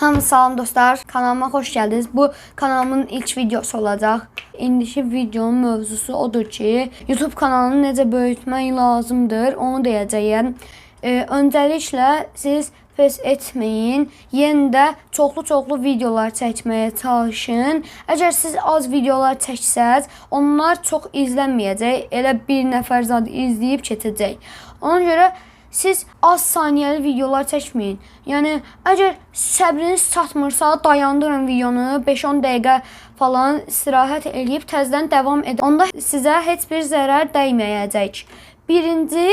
Hamı salam dostlar. Kanalıma xoş gəldiniz. Bu kanalımın ilk videosu olacaq. İndiki videonun mövzusu odur ki, YouTube kanalını necə böyütmək lazımdır, onu deyəcəyəm. Ee, öncəliklə siz pes etməyin. Yenə də çoxlu-çoxlu videolar çəkməyə çalışın. Əgər siz az videolar çəksəz, onlar çox izlənməyəcək. Elə bir nəfər zad izləyib keçəcək. Ona görə siz az saniyəli videolar çəkməyin. Yəni əgər səbriniz çatmırsa, dayandırın videonu, 5-10 dəqiqə falan istirahət eləyib təzədən davam edin. Onda sizə heç bir zərər dəyməyəcək. Birinci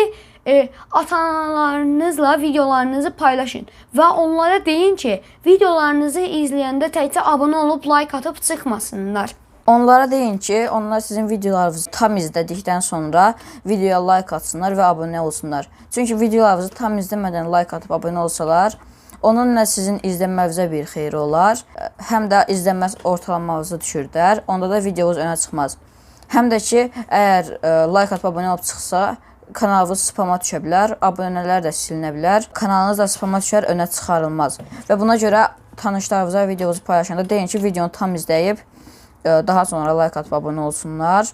e, ata-analarınızla videolarınızı paylaşın və onlara deyin ki, videolarınızı izləyəndə təkcə abunə olub like atıb çıxmasınlar. Onlara deyin ki, onlar sizin videolarınızı tam izlədikdən sonra videoya like atsınlar və abunə olsunlar. Çünki videolarınızı tam izləmədən like atıb abunə olsalar, onun nə sizin izlənmənizə bir xeyri olar, həm də izlənmə ortalamanızı düşürdər. Onda da videonuz önə çıxmaz. Həm də ki, əgər ə, like atıb abunə olub çıxsa, kanalınız spama düşə bilər, abunələr də silinə bilər, kanalınız da spama düşər, önə çıxarılmaz. Və buna görə tanışlarınıza videonuzu paylaşanda deyin ki, videonu tam izləyib daha sonra like atıb abunə olsunlar.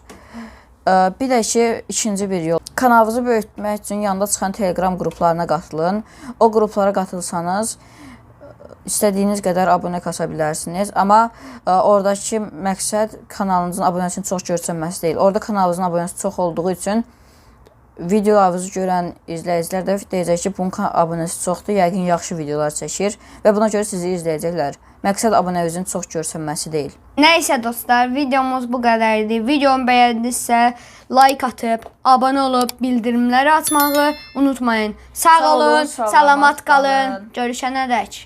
Ə, Bir də ki, ikinci bir yol. Kanalınızı böyütmək üçün yanında çıxan Telegram qruplarına qatılın. O qruplara qatılsanız ə, istədiyiniz qədər abunə kasa bilərsiniz. Amma ə, oradakı məqsəd kanalınızın abunəsinin çox görsənməsi deyil. Orada kanalınızın abunəsi çox olduğu üçün videolarınızı görən izləyicilər də deyəcək ki, bunun abunəsi çoxdur, yəqin yaxşı videolar çəkir və buna görə sizi izləyəcəklər. Məqsəd abunəvizin çox görsənməsi deyil. Nəysə dostlar, videomuz bu qədər idi. Videomu bəyəndinizsə, like atıb, abunə olub, bildirimləri açmağı unutmayın. Sağ, Sağ olun, olun, salamat qalın. qalın. Görüşənədək.